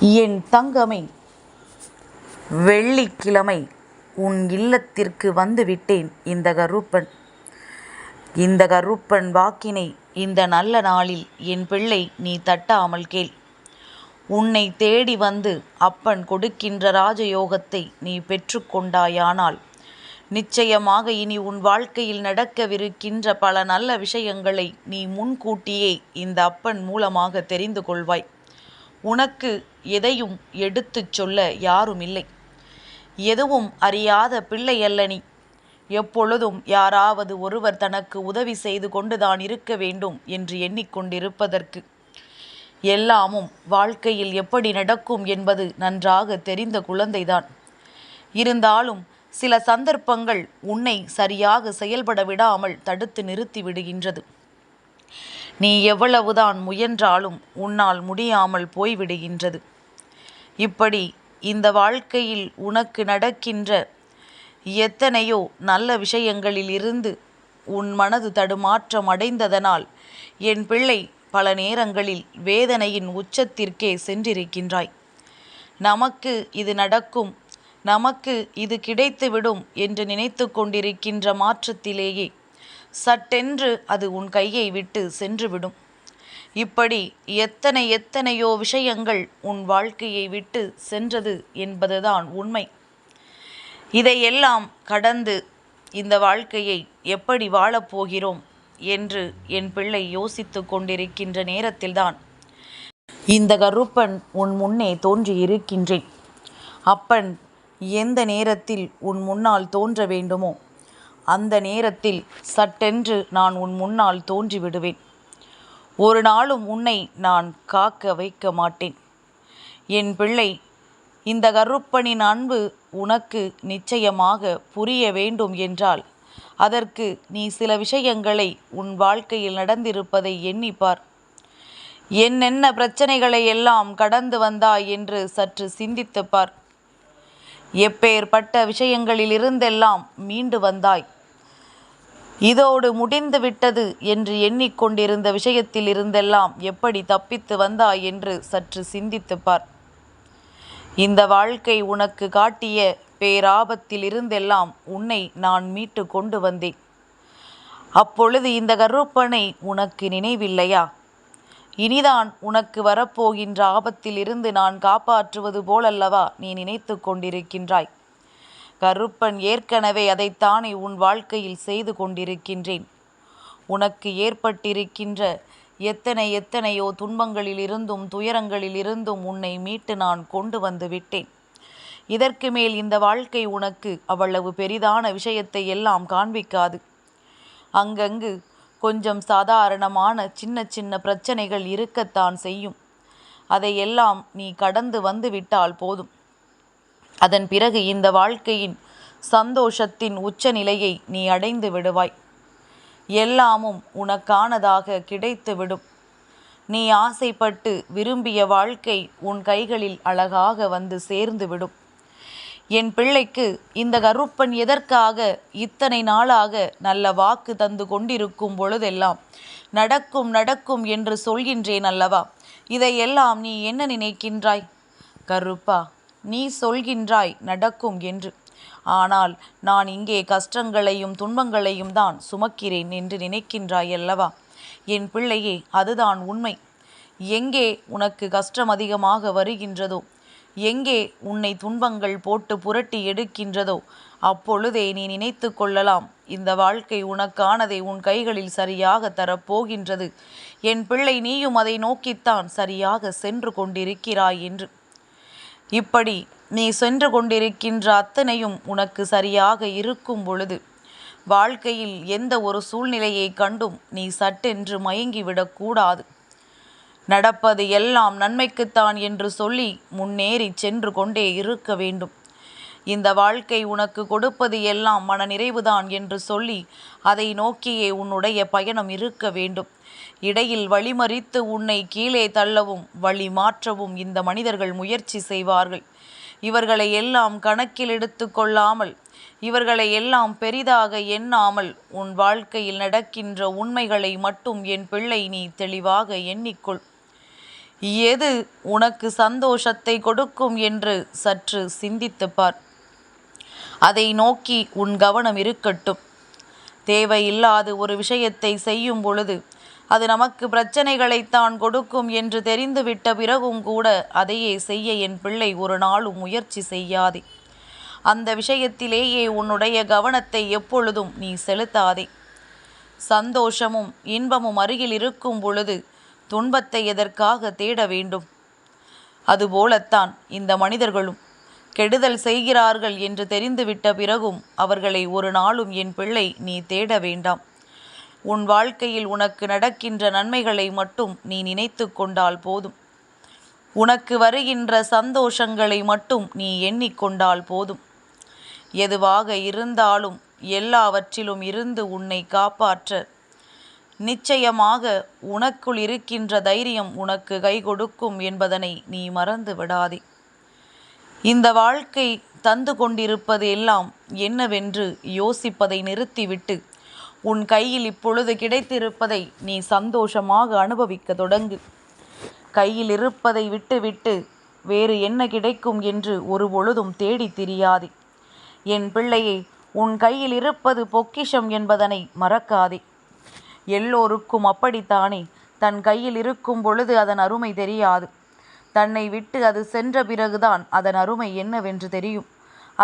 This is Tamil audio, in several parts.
என் தங்கமே வெள்ளிக்கிழமை உன் இல்லத்திற்கு வந்துவிட்டேன் இந்த கருப்பன் இந்த கருப்பன் வாக்கினை இந்த நல்ல நாளில் என் பிள்ளை நீ தட்டாமல் கேள். உன்னை தேடி வந்து அப்பன் கொடுக்கின்ற ராஜயோகத்தை நீ பெற்றுக்கொண்டாயானால் நிச்சயமாக இனி உன் வாழ்க்கையில் நடக்கவிருக்கின்ற பல நல்ல விஷயங்களை நீ முன்கூட்டியே இந்த அப்பன் மூலமாக தெரிந்து கொள்வாய். உனக்கு எதையும் எடுத்துச் சொல்ல யாருமில்லை. எதுவும் அறியாத பிள்ளை அல்ல நீ. எப்பொழுதும் யாராவது ஒருவர் தனக்கு உதவி செய்து கொண்டுதான் இருக்க வேண்டும் என்று எண்ணிக்கொண்டிருப்பதற்கு. எல்லாமும் வாழ்க்கையில் எப்படி நடக்கும் என்பது நன்றாக தெரிந்த குழந்தைதான். இருந்தாலும் சில சந்தர்ப்பங்கள் உன்னை சரியாக செயல்பட விடாமல் தடுத்து நிறுத்தி விடுகின்றது. நீ எவ்வளவுதான் முயன்றாலும் உன்னால் முடியாமல் போய்விடுகின்றது. இப்படி இந்த வாழ்க்கையில் உனக்கு நடக்கின்ற எத்தனையோ நல்ல விஷயங்களில் இருந்து உன் மனது தடுமாற்றம் அடைந்ததனால் என் பிள்ளை பல நேரங்களில் வேதனையின் உச்சத்திற்கே சென்றிருக்கின்றாய். நமக்கு இது நடக்கும் நமக்கு இது கிடைத்துவிடும் என்று நினைத்து கொண்டிருக்கின்ற மாற்றத்திலேயே சட்டென்று அது உன் கையை விட்டு சென்றுவிடும். இப்படி எத்தனை எத்தனையோ விஷயங்கள் உன் வாழ்க்கையை விட்டு சென்றது என்பதுதான் உண்மை. இதையெல்லாம் கடந்து இந்த வாழ்க்கையை எப்படி வாழப்போகிறோம் என்று என் பிள்ளை யோசித்து கொண்டிருக்கின்ற நேரத்தில்தான் இந்த கருப்பன் உன் முன்னே தோன்றியிருக்கின்றேன். அப்பன் எந்த நேரத்தில் உன் முன்னால் தோன்ற வேண்டுமோ அந்த நேரத்தில் சட்டென்று நான் உன் முன்னால் தோன்றிவிடுவேன். ஒரு நாளும் உன்னை நான் காக்க வைக்க மாட்டேன். என் பிள்ளை இந்த கருப்பனின் அன்பு உனக்கு நிச்சயமாக புரிய வேண்டும் என்றால் அதற்கு நீ சில விஷயங்களை உன் வாழ்க்கையில் நடந்திருப்பதை எண்ணிப்பார். என்னென்ன பிரச்சனைகளை எல்லாம் கடந்து வந்தாய் என்று சற்று சிந்தித்துப்பார். எப்பேற்பட்ட விஷயங்களிலிருந்தெல்லாம் மீண்டு வந்தாய். இதோடு முடிந்து விட்டது என்று எண்ணிக்கொண்டிருந்த விஷயத்தில் இருந்தெல்லாம் எப்படி தப்பித்து வந்தாய் என்று சற்று சிந்தித்துப் பார். இந்த வாழ்க்கை உனக்கு காட்டிய பேராபத்தில் இருந்தெல்லாம் உன்னை நான் மீட்டு கொண்டு வந்தேன். அப்பொழுது இந்த கருப்பனை உனக்கு நினைவில்லையா? இனிதான் உனக்கு வரப்போகின்ற ஆபத்தில் இருந்து நான் காப்பாற்றுவது போலல்லவா நீ நினைத்து கொண்டிருக்கின்றாய்? கருப்பன் ஏற்கனவே அதைத்தானே உன் வாழ்க்கையில் செய்து கொண்டிருக்கின்றேன். உனக்கு ஏற்பட்டிருக்கின்ற எத்தனை எத்தனையோ துன்பங்களிலிருந்தும் துயரங்களிலிருந்தும் உன்னை மீட்டு நான் கொண்டு வந்து விட்டேன். இதற்கு மேல் இந்த வாழ்க்கை உனக்கு அவ்வளவு பெரிதான விஷயத்தை எல்லாம் காண்பிக்காது. அங்கங்கு கொஞ்சம் சாதாரணமான சின்ன சின்ன பிரச்சனைகள் இருக்கத்தான் செய்யும். அதையெல்லாம் நீ கடந்து வந்து விட்டால் போதும். அதன் பிறகு இந்த வாழ்க்கையின் சந்தோஷத்தின் உச்சநிலையை நீ அடைந்து விடுவாய். எல்லாமும் உனக்கானதாக கிடைத்துவிடும். நீ ஆசைப்பட்டு விரும்பிய வாழ்க்கை உன் கைகளில் அழகாக வந்து சேர்ந்துவிடும். என் பிள்ளைக்கு இந்த கருப்பன் எதற்காக இத்தனை நாளாக நல்ல வாக்கு தந்து கொண்டிருக்கும் பொழுதெல்லாம் நடக்கும் நடக்கும் என்று சொல்கின்றேன் அல்லவா? இதையெல்லாம் நீ என்ன நினைக்கின்றாய்? கருப்பா நீ சொல்கின்றாய் நடக்கும் என்று. ஆனால் நான் இங்கே கஷ்டங்களையும் துன்பங்களையும் தான் சுமக்கிறேன் என்று நினைக்கின்றாய் அல்லவா? என் பிள்ளையே அதுதான் உண்மை. எங்கே உனக்கு கஷ்டம் அதிகமாக வருகின்றதோ? எங்கே உன்னை துன்பங்கள் போட்டு புரட்டி எடுக்கின்றதோ? அப்பொழுதே நீ நினைத்து கொள்ளலாம். இந்த வாழ்க்கை உனக்கானதை உன் கைகளில் சரியாக தரப்போகின்றது. என் பிள்ளை நீயும் அதை நோக்கித்தான் சரியாக சென்று கொண்டிருக்கிறாய் என்று. இப்படி நீ சென்று கொண்டிருக்கின்ற அத்தனையும் உனக்கு சரியாக இருக்கும் பொழுது வாழ்க்கையில் எந்த ஒரு சூழ்நிலையை கண்டும் நீ சட்டென்று மயங்கிவிடக்கூடாது நடப்பது எல்லாம் நன்மைக்குத்தான் என்று சொல்லி முன்னேறி சென்று கொண்டே இருக்க வேண்டும். இந்த வாழ்க்கை உனக்கு கொடுப்பது எல்லாம் மன நிறைவுதான் என்று சொல்லி அதை நோக்கியே உன்னுடைய பயணம் இருக்க வேண்டும். இடையில் வழிமறித்து உன்னை கீழே தள்ளவும் வழி மாற்றவும் இந்த மனிதர்கள் முயற்சி செய்வார்கள். இவர்களை எல்லாம் கணக்கில் எடுத்து கொள்ளாமல் இவர்களை எல்லாம் பெரிதாக எண்ணாமல் உன் வாழ்க்கையில் நடக்கின்ற உண்மைகளை மட்டும் என் பிள்ளை நீ தெளிவாக எண்ணிக்கொள். எது உனக்கு சந்தோஷத்தை கொடுக்கும் என்று சற்று சிந்தித்துப்பார் பார். அதை நோக்கி உன் கவனம் இருக்கட்டும். தேவையில்லாத ஒரு விஷயத்தை செய்யும் பொழுது அது நமக்கு பிரச்சனைகளைத்தான் கொடுக்கும் என்று தெரிந்துவிட்ட பிறகும் கூட அதையே செய்ய என் பிள்ளை ஒரு நாளும் முயற்சி செய்யாதே. அந்த விஷயத்திலேயே உன்னுடைய கவனத்தை எப்பொழுதும் நீ செலுத்தாதே. சந்தோஷமும் இன்பமும் அருகில் இருக்கும் பொழுது துன்பத்தை எதற்காக தேட வேண்டும்? அதுபோலத்தான் இந்த மனிதர்களும் கெடுதல் செய்கிறார்கள் என்று தெரிந்துவிட்ட பிறகும் அவர்களை ஒரு நாளும் என் பிள்ளை நீ தேட வேண்டாம். உன் வாழ்க்கையில் உனக்கு நடக்கின்ற நன்மைகளை மட்டும் நீ நினைத்து கொண்டால் போதும். உனக்கு வருகின்ற சந்தோஷங்களை மட்டும் நீ எண்ணிக்கொண்டால் போதும். எதுவாக இருந்தாலும் எல்லாவற்றிலும் இருந்து உன்னை காப்பாற்ற. நிச்சயமாக உனக்குள் இருக்கின்ற தைரியம் உனக்கு கை கொடுக்கும் என்பதனை நீ மறந்து விடாதே. இந்த வாழ்க்கை தந்து கொண்டிருப்பது எல்லாம் என்னவென்று யோசிப்பதை நிறுத்திவிட்டு உன் கையில் இப்பொழுது கிடைத்திருப்பதை நீ சந்தோஷமாக அனுபவிக்க தொடங்கு. கையில் இருப்பதை விட்டுவிட்டு வேறு என்ன கிடைக்கும் என்று ஒரு பொழுதும் தேடித் திரியாதே. என் பிள்ளையே உன் கையில் இருப்பது பொக்கிஷம் என்பதனை மறக்காதே. எல்லோருக்கும் அப்படித்தானே தன் கையில் இருக்கும் பொழுது அதன் அருமை தெரியாது. தன்னை விட்டு அது சென்ற பிறகுதான் அதன் அருமை என்னவென்று தெரியும்.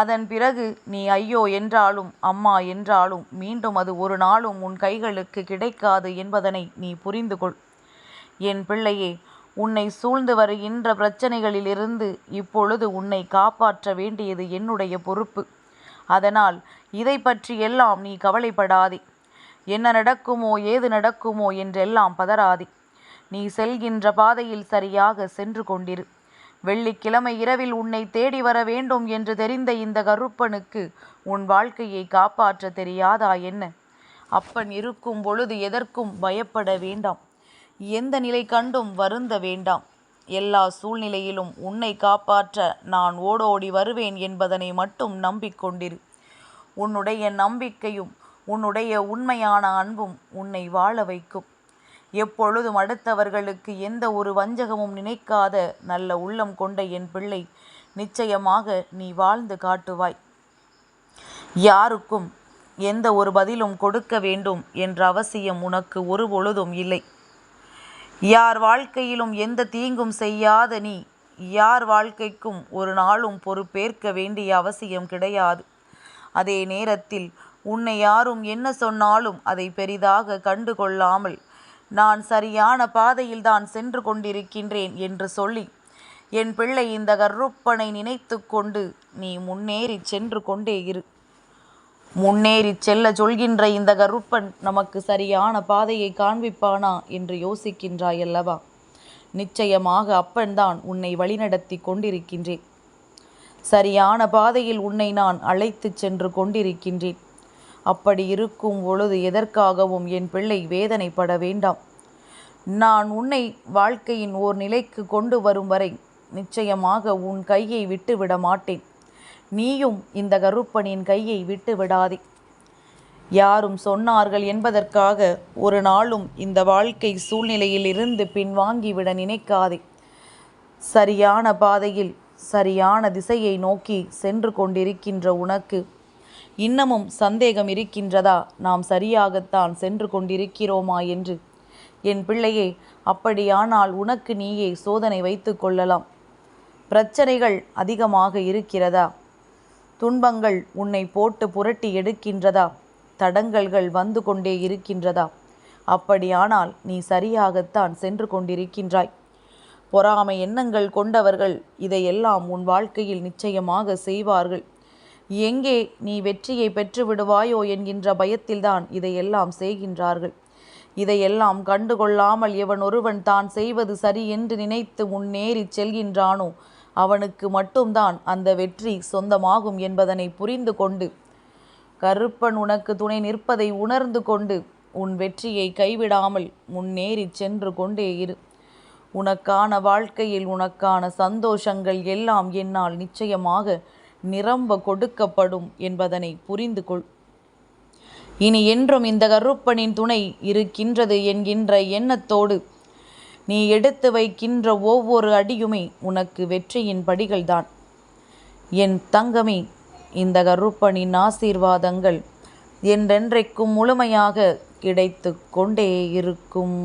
அதன் பிறகு நீ ஐயோ என்றாலும் அம்மா என்றாலும் மீண்டும் அது ஒரு நாளும் உன் கைகளுக்கு கிடைக்காது என்பதனை நீ புரிந்து கொள். என் பிள்ளையே உன்னை சூழ்ந்து வருகின்ற பிரச்சனைகளிலிருந்து இப்பொழுது உன்னை காப்பாற்ற வேண்டியது என்னுடைய பொறுப்பு. அதனால் இதை பற்றி எல்லாம் நீ கவலைப்படாதே. என்ன நடக்குமோ ஏது நடக்குமோ என்றெல்லாம் பதறாதே. நீ செல்கின்ற பாதையில் சரியாக சென்று கொண்டிரு. வெள்ளிக்கிழமை இரவில் உன்னை தேடி வர வேண்டும் என்று தெரிந்த இந்த கருப்பனுக்கு உன் வாழ்க்கையை காப்பாற்ற தெரியாதா என்ன? அப்பன் இருக்கும் பொழுது எதற்கும் பயப்பட வேண்டாம். எந்த நிலை கண்டும் வருந்த வேண்டாம். எல்லா சூழ்நிலையிலும் உன்னை காப்பாற்ற நான் ஓடோடி வருவேன் என்பதனை மட்டும் நம்பிக்கொண்டிரு உன்னுடைய நம்பிக்கையும் உன்னுடைய உண்மையான அன்பும் உன்னை வாழ வைக்கும். எப்பொழுதும் அடுத்தவர்களுக்கு எந்த ஒரு வஞ்சகமும் நினைக்காத நல்ல உள்ளம் கொண்ட என் பிள்ளை நிச்சயமாக நீ வாழ்ந்து காட்டுவாய். யாருக்கும் எந்த ஒரு பதிலும் கொடுக்க வேண்டும் என்ற அவசியம் உனக்கு ஒரு பொழுதும் இல்லை. யார் வாழ்க்கையிலும் எந்த தீங்கும் செய்யாத நீ யார் வாழ்க்கைக்கும் ஒரு நாளும் பொறுப்பேற்க வேண்டிய அவசியம் கிடையாது. அதே நேரத்தில் உன்னை யாரும் என்ன சொன்னாலும் அதை பெரிதாக கண்டு கொள்ளாமல் நான் சரியான பாதையில் தான் சென்று கொண்டிருக்கின்றேன் என்று சொல்லி என் பிள்ளை இந்த கருப்பனை நினைத்து கொண்டு நீ முன்னேறி சென்று கொண்டே இரு. முன்னேறி செல்ல சொல்கின்ற இந்த கருப்பன் நமக்கு சரியான பாதையை காண்பிப்பானா? என்று யோசிக்கின்றாய் அல்லவா? நிச்சயமாக அப்பன்தான் உன்னை வழிநடத்தி கொண்டிருக்கின்றேன். சரியான பாதையில் உன்னை நான் அழைத்து சென்று கொண்டிருக்கின்றேன். அப்படி இருக்கும் பொழுது எதற்காகவும் என் பிள்ளை வேதனைப்பட வேண்டாம். நான் உன்னை வாழ்க்கையின் ஓர் நிலைக்கு கொண்டு வரும் வரை நிச்சயமாக உன் கையை விட்டு விட மாட்டேன். நீயும் இந்த கருப்பனின் கையை விட்டு விடாதே. யாரும் சொன்னார்கள் என்பதற்காக ஒரு நாளும் இந்த வாழ்க்கை சூழ்நிலையில் இருந்து பின்வாங்கிவிட நினைக்காதே. சரியான பாதையில் சரியான திசையை நோக்கி சென்று கொண்டிருக்கின்ற உனக்கு இன்னமும் சந்தேகம் இருக்கின்றதா? நாம் சரியாகத்தான் சென்று கொண்டிருக்கிறோமா என்று. என் பிள்ளையே அப்படியானால் உனக்கு நீயே சோதனை வைத்து கொள்ளலாம். பிரச்சனைகள் அதிகமாக இருக்கிறதா? துன்பங்கள் உன்னை போட்டு புரட்டி எடுக்கின்றதா? தடங்கல்கள் வந்து கொண்டே இருக்கின்றதா? அப்படியானால் நீ சரியாகத்தான் சென்று கொண்டிருக்கின்றாய். பொறாமை எண்ணங்கள் கொண்டவர்கள் இதையெல்லாம் உன் வாழ்க்கையில் நிச்சயமாக செய்வார்கள். எங்கே நீ வெற்றியை பெற்று விடுவாயோ என்கின்ற பயத்தில்தான் இதையெல்லாம் செய்கின்றார்கள். இதையெல்லாம் கண்டுகொள்ளாமல் எவன் ஒருவன் தான் செய்வது சரி என்று நினைத்து முன்னேறிச் செல்கின்றானோ அவனுக்கு மட்டும்தான் அந்த வெற்றி சொந்தமாகும் என்பதனை புரிந்து கொண்டு கருப்பன் உனக்கு துணை நிற்பதை உணர்ந்து கொண்டு உன் வெற்றியை கைவிடாமல் முன்னேறி சென்று கொண்டே இரு. உனக்கான வாழ்க்கையில் உனக்கான சந்தோஷங்கள் எல்லாம் என்னால் நிச்சயமாக நிரம்ப கொடுக்கப்படும் என்பதனை புரிந்து கொள் இனி என்றும் இந்த கருப்பனின் துணை இருக்கின்றது என்கின்ற எண்ணத்தோடு நீ எடுத்து வைக்கின்ற ஒவ்வொரு அடியுமே உனக்கு வெற்றியின் படிகள்தான். என் தங்கமே இந்த கருப்பனின் ஆசீர்வாதங்கள் என்றென்றைக்கும் முழுமையாக கிடைத்து கொண்டே இருக்கும்.